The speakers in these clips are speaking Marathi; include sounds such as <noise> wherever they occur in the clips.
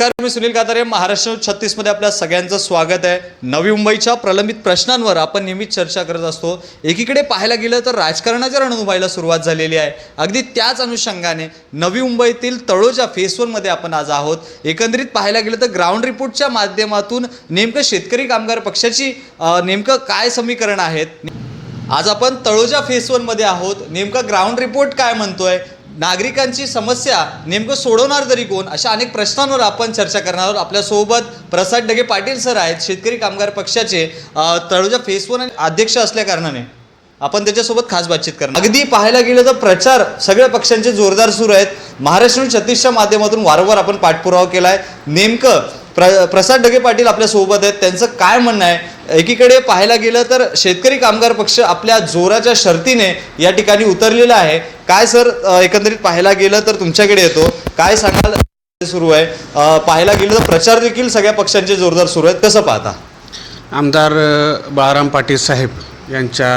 नमस्कार मी सुनील कातारे. महाराष्ट्र छत्तीसमध्ये आपल्या सगळ्यांचं स्वागत आहे. नवी मुंबईच्या प्रलंबित प्रश्नांवर आपण नेहमीच चर्चा करत असतो. एकीकडे पाहायला गेलं तर राजकारणाच्या रणधुमाईला सुरुवात झालेली आहे. अगदी त्याच अनुषंगाने नवी मुंबईतील तळोजा फेस वनमध्ये आपण आज आहोत. एकंदरीत पाहायला गेलं तर ग्राउंड रिपोर्टच्या माध्यमातून नेमकं शेतकरी कामगार पक्षाची नेमकं काय समीकरण आहेत? आज आपण तळोजा फेस वनमध्ये आहोत. नेमका ग्राउंड रिपोर्ट काय म्हणतोय? नागरिकांची समस्या नेमकं सोडवणार तरी कोण? अशा अनेक प्रश्नांवर आपण चर्चा करणार आहोत. आपल्यासोबत प्रसाद डगे पाटील सर आहेत. शेतकरी कामगार पक्षाचे तळोजा फेस वन अध्यक्ष असल्याकारणाने आपण त्याच्यासोबत खास बातचीत करणार अगदी पाहायला गेलं तर प्रचार सगळ्या पक्षांचे जोरदार सुरू आहेत. महाराष्ट्र छत्तीसच्या माध्यमातून वारंवार आपण पाठपुरावा केला आहे नेमकं प्र प्रसाद डगे पाटील आपल्यासोबत आहेत. त्यांचं काय म्हणणं आहे? एकीकडे पाहायला गेलं तर शेतकरी कामगार पक्ष आपल्या जोराच्या शर्तीने या ठिकाणी उतरलेला आहे. काय सर एकंदरीत पाहायला गेलं तर तुमच्याकडे येतो. काय सांगाल? सुरू आहे. पाहायला गेलं तर प्रचार देखील सगळ्या पक्षांचे जोरदार सुरू आहेत. कसं पाहता? आमदार बाळाराम पाटील साहेब यांच्या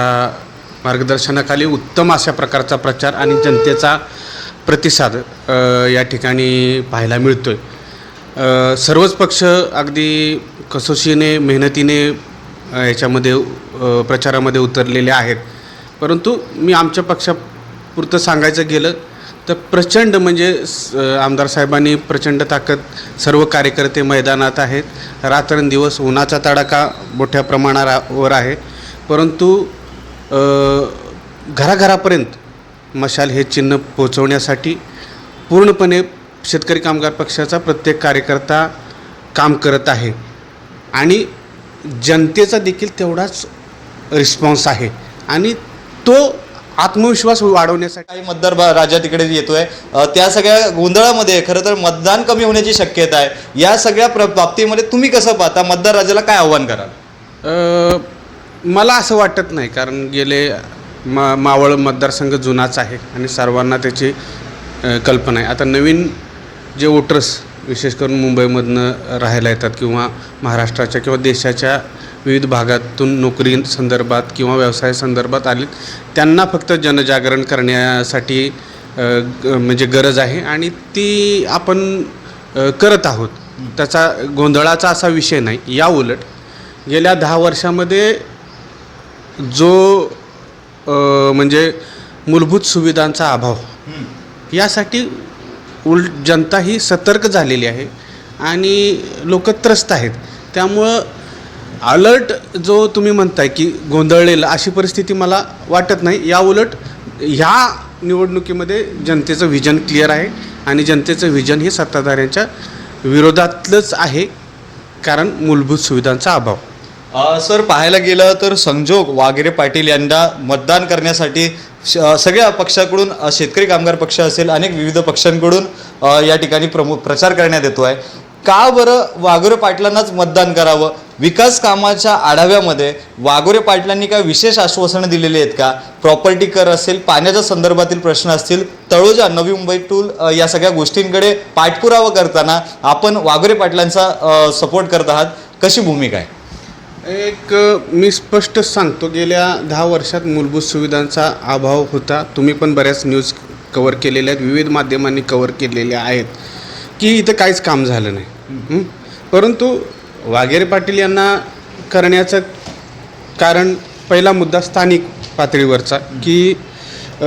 मार्गदर्शनाखाली उत्तम अशा प्रकारचा प्रचार आणि जनतेचा प्रतिसाद या ठिकाणी पाहायला मिळतो आहे सर्वच पक्ष अगदी कसोशीने मेहनतीने याच्यामध्ये प्रचारामध्ये उतरलेले आहेत. परंतु मी आमच्या पक्षा पुरतं सांगायचं गेलं तर प्रचंड म्हणजे स- आमदार साहेबांनी प्रचंड ताकद सर्व कार्यकर्ते मैदानात आहेत. रात्रंदिवस उन्हाचा तडाखा मोठ्या प्रमाणावर आहे. परंतु घराघरापर्यंत मशाल हे चिन्ह पोचवण्यासाठी पूर्णपणे शेतकरी कामगार पक्षाचा प्रत्येक कार्यकर्ता काम करत आहे. आणि जनतेचा देखील तेवढाच रिस्पॉन्स आहे. आणि तो आत्मविश्वास वाढवण्यासाठी. काही मतदार बा- राज्यात तिकडे येतोय. त्या सगळ्या गोंधळामध्ये खरं तर मतदान कमी होण्याची शक्यता आहे. या सगळ्या प्र- बाबतीमध्ये तुम्ही कसं पाहता? मतदार राज्याला काय आव्हान कराल? मला असं वाटत नाही कारण गेले मा मावळ मतदारसंघ जुनाच आहे आणि सर्वांना त्याची कल्पना आहे. आता नवीन जे वोटर्स विशेष करून मुंबईमधनं राहायला येतात किंवा महाराष्ट्राच्या किंवा देशाच्या विविध भागातून नोकरी संदर्भात किंवा व्यवसाय संदर्भात आले त्यांना फक्त जनजागरण करण्यासाठी ग- म्हणजे गरज आहे आणि ती आपण करत आहोत. त्याचा गोंधळाचा असा विषय नाही. या उलट गेल्या दहा वर्षामध्ये जो म्हणजे मूलभूत सुविधांचा अभाव यासाठी उल जनता ही सतर्क झालेली आहे आणि लोक त्रस्त आहेत. त्यामुळं अलर्ट जो तुम्ही म्हणताय की गोंधळलेला अशी परिस्थिती मला वाटत नाही. या उलट ह्या निवडणुकीमध्ये जनतेचं व्हिजन क्लिअर आहे आणि जनतेचं व्हिजन हे सत्ताधाऱ्यांच्या विरोधातलंच आहे कारण मूलभूत सुविधांचा अभाव. सर पाहायला गेलं तर संजोग वाघेरे पाटील यांना मतदान करण्यासाठी श- सगळ्या पक्षाकडून शेतकरी कामगार पक्ष असेल अनेक विविध पक्षांकडून या ठिकाणी प्रमुख प्रचार करण्यात येतो आहे का बरं वाघोरे पाटलांनाच मतदान करावं? विकास कामाच्या आढाव्यामध्ये वाघोरे पाटलांनी काय विशेष आश्वासनं दिलेली आहेत का? प्रॉपर्टी कर असेल पाण्याच्या संदर्भातील प्रश्न असतील तळोजा नवी मुंबई टूल या सगळ्या गोष्टींकडे पाठपुरावा करताना आपण वाघोरे पाटलांचा सपोर्ट करत आहात. कशी भूमिका आहे? एक मी स्पष्ट सांगतो गेल्या दहा वर्षात मूलभूत सुविधांचा अभाव होता. तुम्ही पण बऱ्याच न्यूज कवर केलेल्या आहेत. विविध माध्यमांनी कवर केलेल्या आहेत. की इथं काहीच काम झालं नाही. हं? परंतु वाघेरे पाटील यांना करण्याचं कारण पहिला मुद्दा स्थानिक पातळीवरचा की अ,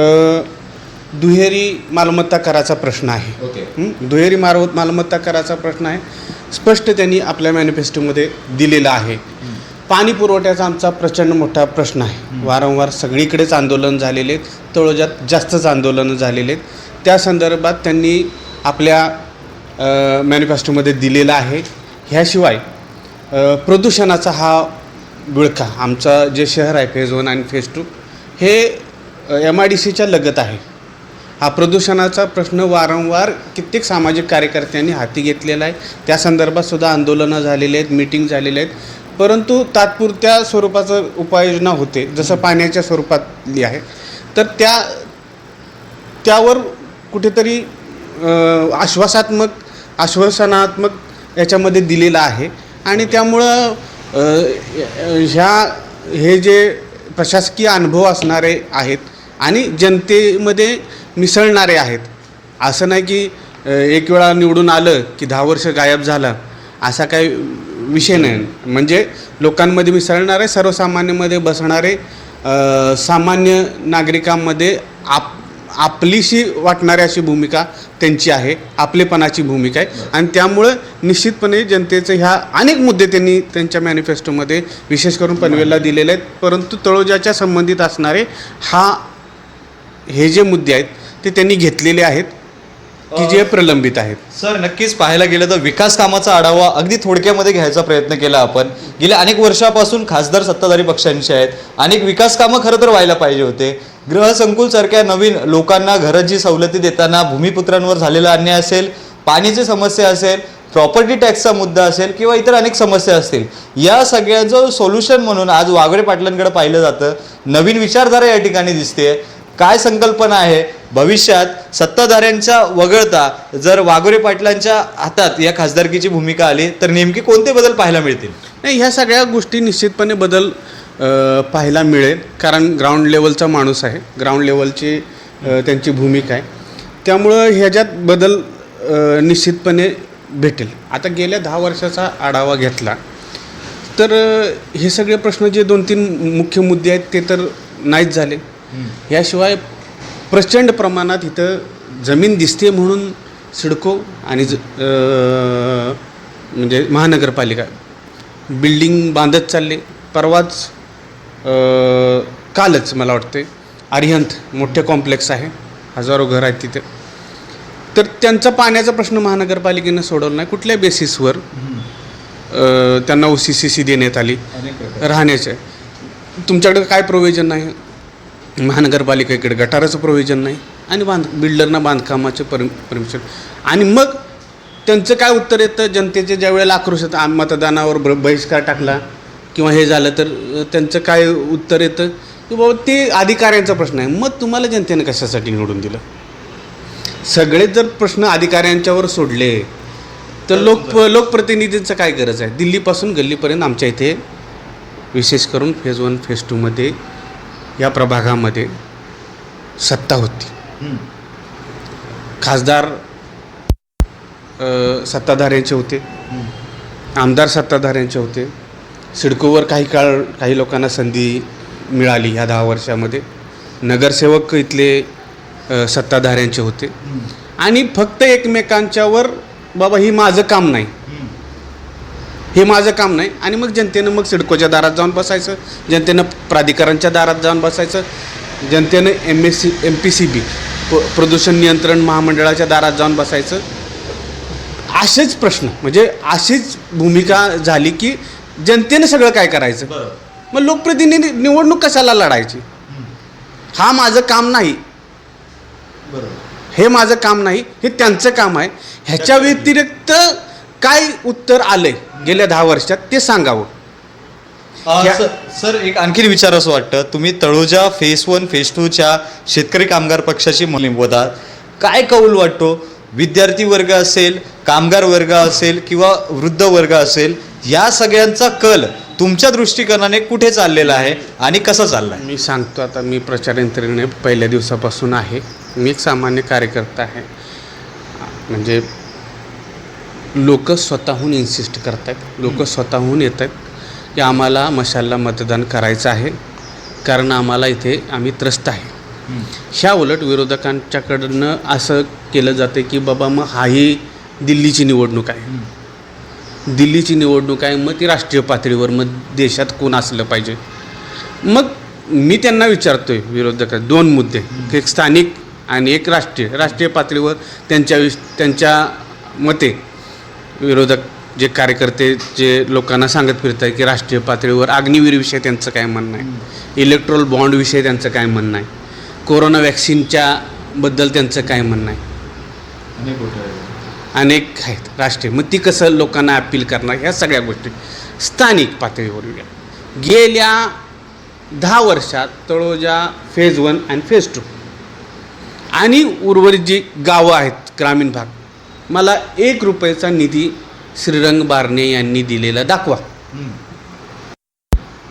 दुहेरी मालमत्ता कराचा प्रश्न आहे. ओके. हं? दुहेरी मारवत मालमत्ता कराचा प्रश्न आहे. स्पष्ट त्यांनी आपल्या मॅनिफेस्टोमध्ये दिलेला आहे. पाणी पुरवठ्याचा आमचा प्रचंड मोठा प्रश्न आहे. वारंवार सगळीकडेच आंदोलन झालेले आहेत. तळोजात जास्तच आंदोलनं झालेले आहेत. त्या संदर्भात त्यांनी आपल्या मॅनिफेस्टोमध्ये दिलेला आहे. ह्याशिवाय प्रदूषणाचा हा विळखा आमचं जे शहर आहे फेज वन आणि फेज टू हे एम आय डी सीच्या लगत आहे. हा प्रदूषणाचा प्रश्न वारंवार कित्येक सामाजिक कार्यकर्त्यांनी हाती घेतलेला आहे. त्या संदर्भातसुद्धा आंदोलनं झालेली आहेत मीटिंग झालेले आहेत. परंतु तात्पुरत्या स्वरूपाचं उपाययोजना होते जसं पाण्याच्या स्वरूपातली आहे. तर त्या त्यावर कुठेतरी आश्वासात्मक आश्वासनात्मक याच्यामध्ये दिलेलं आहे. आणि त्यामुळं ह्या हे जे प्रशासकीय अनुभव असणारे आहेत आणि जनतेमध्ये मिसळणारे आहेत. असं नाही की एक वेळा निवडून आलं की दहा वर्ष गायब झाला असा काही विषय नाही. म्हणजे लोकांमध्ये मिसळणारे सर्वसामान्यमध्ये बसणारे सामान्य नागरिकांमध्ये आप आपलीशी वाटणारी अशी भूमिका त्यांची आहे आपलेपणाची भूमिका आहे. आणि त्यामुळं निश्चितपणे जनतेचं ह्या अनेक मुद्दे त्यांनी त्यांच्या मॅनिफेस्टोमध्ये विशेष करून पनवेलला दिलेले आहेत. परंतु तळोजाच्या संबंधित असणारे हा हे जे मुद्दे आहेत ते त्यांनी घेतलेले आहेत की जे प्रलंबित आहेत. सर नक्कीच पाहायला गेलं तर विकास कामाचा आढावा अगदी थोडक्यामध्ये घ्यायचा प्रयत्न केला आपण. गेल्या अनेक वर्षापासून खासदार सत्ताधारी पक्षांचे आहेत. अनेक विकास कामं खरं तर व्हायला पाहिजे होते. गृहसंकुल सारख्या नवीन लोकांना घराची सवलती देताना भूमिपुत्रांवर झालेला अन्याय असेल पाण्याची समस्या असेल प्रॉपर्टी टॅक्सचा मुद्दा असेल किंवा इतर अनेक समस्या असतील या सगळ्याचं सोल्युशन म्हणून आज वागळे पाटलांकडे पाहिलं जातं. नवीन विचारधारा या ठिकाणी दिसते काय संकल्पना आहे? भविष्यात सत्ताधाऱ्यांच्या वगळता जर वाघोरे पाटलांच्या हातात या खासदारकीची भूमिका आली तर नेमकी कोणते बदल पाहायला मिळतील? नाही ह्या सगळ्या गोष्टी निश्चितपणे बदल पाहायला मिळेल. कारण ग्राउंड लेवलचा माणूस आहे. ग्राउंड लेवलची त्यांची भूमिका आहे. त्यामुळं ह्याच्यात बदल निश्चितपणे भेटेल. आता गेल्या दहा वर्षाचा आढावा घेतला तर हे सगळे प्रश्न जे दोन तीन मुख्य मुद्दे आहेत ते तर नाहीच झाले. याशिवाय प्रचंड प्रमाणात इथं जमीन दिसते म्हणून सिडको आणि ज म्हणजे महानगरपालिका. बिल्डिंग बांधत चालले. परवाच कालच मला वाटते अरिहंत मोठे कॉम्प्लेक्स आहे. हजारो घर आहेत तिथे. तर त्यांचा पाण्याचा प्रश्न महानगरपालिकेनं सोडवला नाही. कुठल्या बेसिसवर त्यांना ओ सी सी सी देण्यात आली? राहण्याचे. तुमच्याकडे काय प्रोव्हिजन नाही महानगरपालिकेकडे गटाराचं प्रोव्हिजन नाही. आणि बांध बिल्डरना बांधकामाचे पर परमिशन आणि मग त्यांचं काय उत्तर येतं? जनतेचे ज्या वेळेला आक्रोश येतं मतदानावर बहिष्कार टाकला. किंवा हे झालं तर त्यांचं काय उत्तर येतं? की बाबा ते अधिकाऱ्यांचा प्रश्न आहे. मग तुम्हाला जनतेनं कशासाठी निवडून दिलं? सगळे जर प्रश्न अधिकाऱ्यांच्यावर सोडले तर लोक लोकप्रतिनिधींचं काय गरज आहे? दिल्लीपासून गल्लीपर्यंत आमच्या इथे विशेष करून फेज वन फेज टूमध्ये या प्रभागामध्ये सत्ता होती. खासदार सत्ताधाऱ्यांचे होते. आमदार सत्ताधाऱ्यांचे होते. सिडकोवर काही काळ काही लोकांना संधी मिळाली ह्या दहा वर्षामध्ये. नगरसेवक इथले सत्ताधाऱ्यांचे होते. आणि फक्त एकमेकांच्यावर बाबा ही माझं काम नाही. हे माझं काम नाही. आणि मग जनतेनं मग सिडकोच्या दारात जाऊन बसायचं. जनतेनं प्राधिकरणच्या दारात जाऊन बसायचं. जनतेनं M S C M P C B प्रदूषण नियंत्रण महामंडळाच्या दारात जाऊन बसायचं. असेच प्रश्न. म्हणजे अशीच भूमिका झाली की जनतेनं सगळं काय करायचं? मग लोकप्रतिनिधी निवडणूक कशाला लढायची? हा माझं काम नाही. हे माझं काम नाही हे त्यांचं काम आहे. ह्याच्या व्यतिरिक्त काय उत्तर आलंय गेल्या दहा वर्षात ते सांगावं. अ, या- स- सर एक आणखीन विचार असं वाटतं. तुम्ही तळोजा फेस वन फेस टूच्या शेतकरी कामगार पक्षाची मुलीम होतात काय कौल वाटतो? विद्यार्थी वर्ग असेल कामगार वर्ग असेल किंवा वृद्ध वर्ग असेल या सगळ्यांचा कल तुमच्या दृष्टिकोनाने कुठे चाललेला आहे आणि कसा चाललाय? मी सांगतो आता मी प्रचार यंत्रणेने पहिल्या दिवसापासून आहे. मी एक सामान्य कार्यकर्ता आहे. म्हणजे लोक स्वतःहून इन्सिस्ट करत आहेत लोक स्वतःहून येत आहेत की आम्हाला मशालला मतदान करायचं आहे. कारण आम्हाला इथे आम्ही त्रस्त आहे. ह्या उलट विरोधकांच्याकडनं असं केलं जातं की बाबा मग हाही दिल्लीची निवडणूक आहे. दिल्लीची निवडणूक आहे मग ती राष्ट्रीय पातळीवर मग देशात कोण असलं पाहिजे? मग मी त्यांना विचारतो आहे विरोधक दोन मुद्दे एक स्थानिक आणि एक राष्ट्रीय. राष्ट्रीय पातळीवर त्यांच्या विष त्यांच्या मते विरोधक जे कार्यकर्ते जे लोकांना सांगत फिरत आहे की राष्ट्रीय पातळीवर अग्निवीरविषयी त्यांचं काय म्हणणं आहे? इलेक्ट्रॉल बॉन्डविषयी त्यांचं काय म्हणणं आहे? कोरोना वॅक्सिनच्या बद्दल त्यांचं काय म्हणणं आहे? अनेक आहेत. राष्ट्रीय. मग ती कसं लोकांना अपील करणार? ह्या सगळ्या गोष्टी स्थानिक पातळीवर. गेल्या दहा वर्षात तळोजा फेज वन आणि फेज टू आणि उर्वरित जी गावं आहेत ग्रामीण भाग मला एक रुपयाचा निधी श्रीरंग बारणे यांनी दिलेला दाखवा.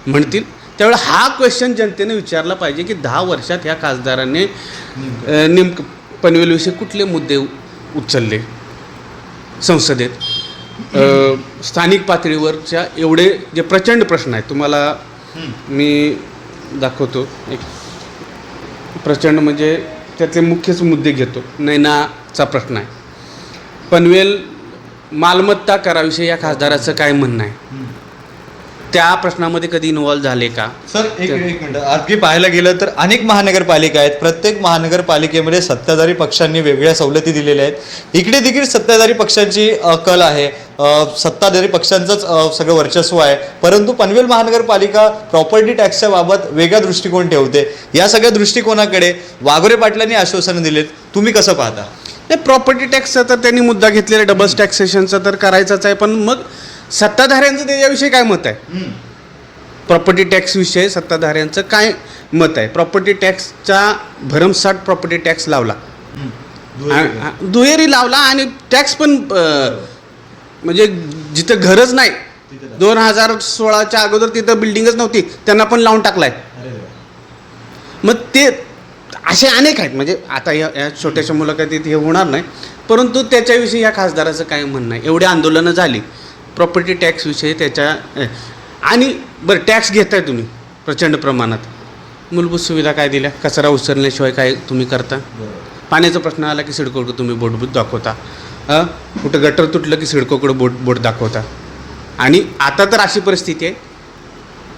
म्हणतील. त्यावेळेला हा क्वेश्चन जनतेने विचारला पाहिजे की दहा वर्षात ह्या खासदाराने नेमकं. पनवेलविषयी कुठले मुद्दे उचलले? संसदेत. स्थानिक पातळीवरच्या एवढे जे प्रचंड प्रश्न आहेत तुम्हाला मी दाखवतो. एक प्रचंड म्हणजे त्यातले मुख्यच मुद्दे घेतो. नैनाचा प्रश्न आहे. पनवेल मालमत्ता कराविषयी या खासदाराचं काय म्हणणं आहे? त्या प्रश्नामध्ये कधी इन्वॉल्व झाले का? सर एक एक मिनिट. अगदी पाहायला गेलं तर अनेक महानगरपालिका आहेत. प्रत्येक महानगरपालिकेमध्ये सत्ताधारी पक्षांनी वेगळ्या सवलती दिलेल्या आहेत. इकडे देखील सत्ताधारी पक्षांची कल आहे. सत्ताधारी पक्षांचंच सगळं वर्चस्व आहे. परंतु पनवेल महानगरपालिका प्रॉपर्टी टॅक्सच्या बाबत वेगळा दृष्टिकोन ठेवते. या सगळ्या दृष्टिकोनाकडे वाघोरे पाटलांनी आश्वासनं दिलेत. तुम्ही कसं पाहता? नाही प्रॉपर्टी टॅक्सचा तर त्यांनी मुद्दा घेतलेला डबल टॅक्सेशनचा तर करायचाच आहे. पण मग सत्ताधाऱ्यांचं त्याच्याविषयी काय मत आहे? प्रॉपर्टी टॅक्सविषयी सत्ताधाऱ्यांचं काय मत आहे? प्रॉपर्टी टॅक्सचा भरमसाठ प्रॉपर्टी टॅक्स लावला. दुहेरी. लावला आणि टॅक्स पण म्हणजे जिथं घरच नाही दोन हजार सोळाच्या अगोदर तिथं बिल्डिंगच नव्हती त्यांना पण लावून टाकलाय. मग ते असे अनेक आहेत म्हणजे आता या या छोट्याशा मुलाखतीत हे होणार नाही परंतु त्याच्याविषयी या खासदाराचं काय म्हणणं आहे? एवढी आंदोलनं झाली प्रॉपर्टी टॅक्सविषयी त्याच्या आणि बरं टॅक्स घेताय तुम्ही प्रचंड प्रमाणात. मूलभूत सुविधा काय दिल्या? कचरा उचलण्याशिवाय काय तुम्ही करता? पाण्याचा प्रश्न आला की सिडकोकडं तुम्ही बोटबूट दाखवता. कुठं गटर तुटलं की सिडकोकडं बोट बोट दाखवता. आणि आता तर अशी परिस्थिती आहे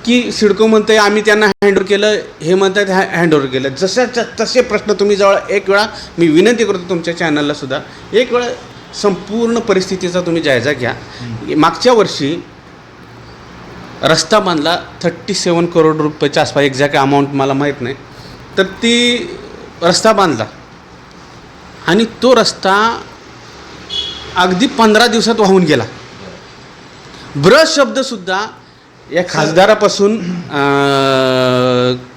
की सिडको म्हणतंय आम्ही त्यांना हँडओव्हर केलं हे म्हणतात हॅ हँडओव्हर केलं. जसं तसे प्रश्न तुम्ही जवळ एक वेळा मी विनंती करतो तुमच्या चॅनलला सुद्धा. एक वेळा संपूर्ण परिस्थितीचा तुम्ही जायजा घ्या. मागच्या वर्षी रस्ता बांधला थर्टी सेवन करोड रुपयाच्या आसपास एक्झॅक्ट अमाऊंट मला माहीत नाही. तर ती रस्ता बांधला. आणि तो रस्ता अगदी पंधरा दिवसात वाहून गेला. ब्रश शब्दसुद्धा या खासदारापासून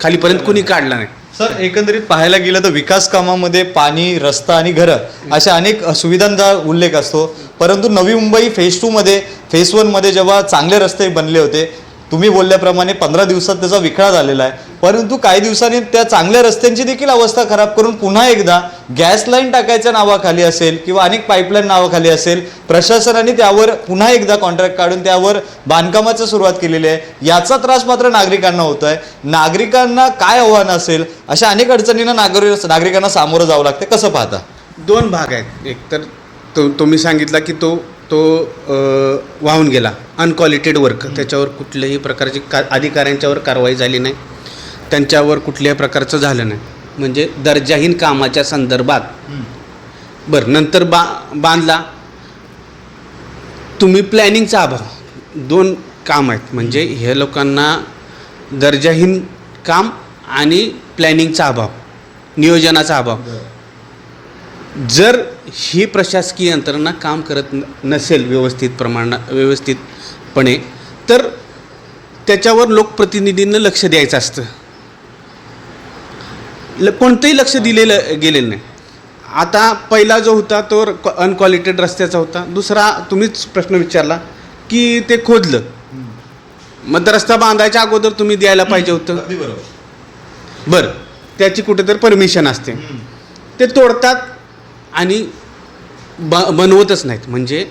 खालीपर्यंत कोणी काढला नाही. सर एकंदरीत पाहायला गेलं तर विकास कामामध्ये पाणी रस्ता आणि घरं अशा अनेक सुविधांचा उल्लेख असतो. परंतु नवी मुंबई फेज टूमध्ये फेज वनमध्ये जेव्हा चांगले रस्ते बनले होते तुम्ही बोलल्याप्रमाणे पंधरा दिवसात त्याचा विखळा झालेला आहे. परंतु काही दिवसांनी त्या चांगल्या रस्त्यांची देखील अवस्था खराब करून पुन्हा एकदा गॅस लाईन टाकायच्या नावाखाली असेल किंवा अनेक पाईपलाईन नावाखाली असेल प्रशासनाने त्यावर पुन्हा एकदा कॉन्ट्रॅक्ट काढून त्यावर बांधकामाची सुरुवात केलेली आहे. याचा त्रास मात्र नागरिकांना होतो आहे नागरिकांना काय आव्हान असेल अशा अनेक अडचणींना नागरिक नागरिकांना सामोरं जावं लागते. कसं पाहता? दोन भाग आहेत. एक तर तो तुम्ही सांगितला की तो तो वाहून गेला. अनक्वालिटेड वर्क त्याच्यावर कुठल्याही प्रकारची का अधिकाऱ्यांच्यावर कारवाई झाली नाही. त्यांच्यावर कुठल्याही प्रकारचं झालं नाही. म्हणजे दर्जाहीन कामाच्या संदर्भात. बरं नंतर बा बांधला. तुम्ही प्लॅनिंगचा अभाव. दोन काम आहेत. म्हणजे हे लोकांना दर्जाहीन काम आणि प्लॅनिंगचा अभाव. नियोजनाचा अभाव. जर ही प्रशासकीय यंत्रणा काम करत नसेल व्यवस्थित प्रमाणा व्यवस्थितपणे तर त्याच्यावर लोकप्रतिनिधींना लक्ष द्यायचं असतं. ल कोणतंही लक्ष दिलेलं गेलेलं नाही. आता पहिला जो होता तो अनक्वालिटेड रस्त्याचा होता. दुसरा तुम्हीच प्रश्न विचारला की ते खोदलं. मग रस्ता बांधायच्या अगोदर तुम्ही द्यायला पाहिजे होतं. बरं. त्याची कुठेतरी परमिशन असते. ते तोडतात. आणि ब बनवतच नाहीत. म्हणजे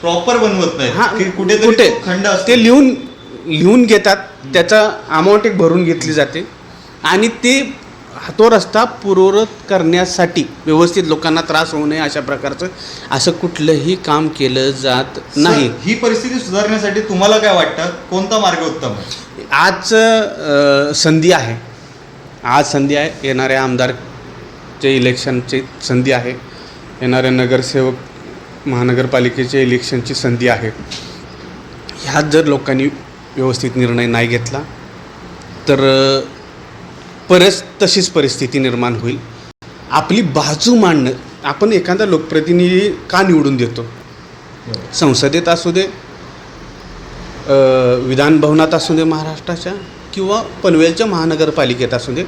प्रॉपर बनवत नाही कुठे? तो खंड असतो. ते लिहून लिहून घेतात. त्याचा अमाऊंट एक भरून घेतली जाते. आणि ते तो रस्ता पूर्वरत करण्यासाठी व्यवस्थित लोकांना त्रास होऊ नये अशा प्रकारचं असं कुठलंही काम केलं जात नाही. सर, ही परिस्थिती सुधारण्यासाठी तुम्हाला काय वाटतं? कोणता मार्ग उत्तम आहे? आज अ, संधी आहे. आज संधी आहे. येणाऱ्या आमदारचे इलेक्शनची संधी आहे. येणाऱ्या नगरसेवक महानगरपालिकेच्या इलेक्शनची संधी आहे. ह्यात जर लोकांनी व्यवस्थित निर्णय नाही घेतला तर अ, परत तशीच परिस्थिती निर्माण होईल. आपली बाजू मांडणं आपण एखादा लोकप्रतिनिधी का निवडून देतो? संसदेत असू दे विधानभवनात विधान भवनात असू दे महाराष्ट्राच्या किंवा पनवेलच्या महानगरपालिकेत असू दे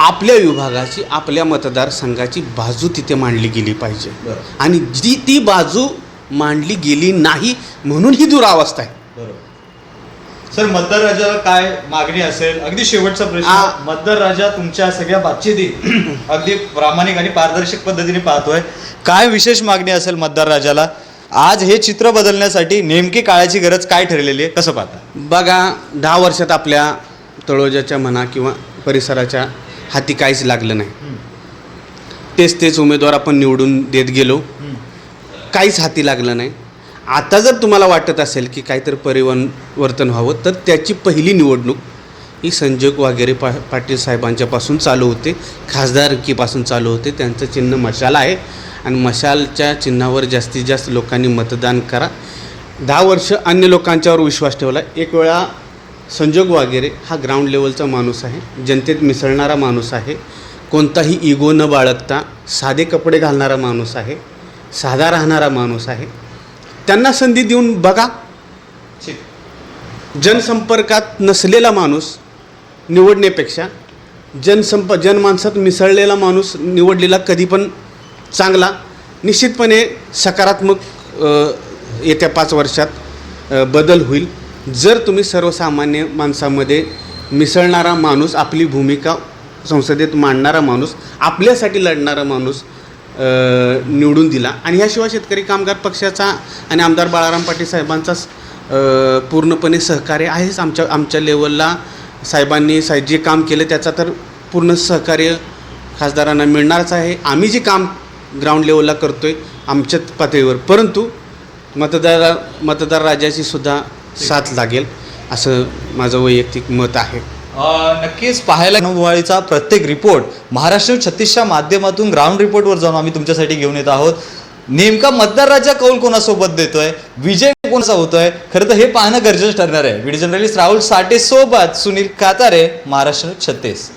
आपल्या विभागाची आपल्या मतदारसंघाची बाजू तिथे मांडली गेली पाहिजे. आणि जी ती बाजू मांडली गेली नाही म्हणून ही दुरावस्था आहे. सर मतदार राजाला काय मागणी असेल? अगदी शेवटचा प्रश्न. मतदार राजा तुमच्या सगळ्या बातचिती <clears throat> अगदी प्रामाणिक आणि पारदर्शक पद्धतीने पाहतोय. काय विशेष मागणी असेल मतदार राजाला आज हे चित्र बदलण्यासाठी नेमकी काळाची गरज काय ठरलेली आहे? कसं पाहता? बघा दहा वर्षात आपल्या तळोजाच्या म्हणा किंवा परिसराच्या हाती काहीच लागलं नाही. तेच तेच उमेदवार आपण निवडून देत गेलो. काहीच हाती लागलं नाही. आता जर तुम्हाला वाटत असेल की काहीतरी परिवर्तन व्हावं तर त्याची पहिली निवडणूक ही संजय वगैरे पा पाटील साहेबांच्यापासून चालू होते. खासदारकीपासून चालू होते. त्यांचं चिन्ह मशाल आहे. आणि मशालच्या चिन्हावर जास्तीत जास्त लोकांनी मतदान करा. दहा वर्ष अन्य लोकांच्यावर विश्वास ठेवला. एक वेळा संजोग वगैरे हा ग्राउंड लेवलचा माणूस आहे. जनतेत मिसळणारा माणूस आहे. कोणताही इगो न बाळगता साधे कपडे घालणारा माणूस आहे. साधा राहणारा माणूस आहे. त्यांना संधी देऊन बघा. जनसंपर्कात नसलेला माणूस निवडण्यापेक्षा जनसंप जनमानसात मिसळलेला माणूस निवडलेला कधी पण चांगला निश्चितपणे सकारात्मक येत्या पाच वर्षात बदल होईल. जर तुम्ही सर्वसामान्य माणसामध्ये मिसळणारा माणूस आपली भूमिका संसदेत मांडणारा माणूस आपल्यासाठी लढणारा माणूस निवडून दिला आणि ह्याशिवाय शेतकरी कामगार पक्षाचा आणि आमदार बाळाराम पाटील साहेबांचाच पूर्णपणे सहकार्य आहेच. आमच्या आमच्या लेवलला साहेबांनी साहेब जे काम केलं त्याचा तर पूर्ण सहकार्य खासदारांना मिळणारच आहे. आम्ही जे काम ग्राउंड लेवलला करतो आहे आमच्याच पातळीवर. परंतु मतदार मतदार राजाची सुद्धा साथ लागेल असं माझं वैयक्तिक मत आहे. नक्कीच पाहायला रणधुमाळीचा प्रत्येक रिपोर्ट महाराष्ट्र छत्तीसच्या माध्यमातून ग्राउंड रिपोर्टवर जाऊन आम्ही तुमच्यासाठी घेऊन येत आहोत. नेमका मतदार राजा कौल कोणासोबत देतोय? विजय कोणाचा होतोय? खरं तर हे पाहणं गरजेचं ठरणार आहे. व्हिडिओ जर्नलिस्ट राहुल साठे सोबत सुनील कातारे महाराष्ट्र छत्तीस.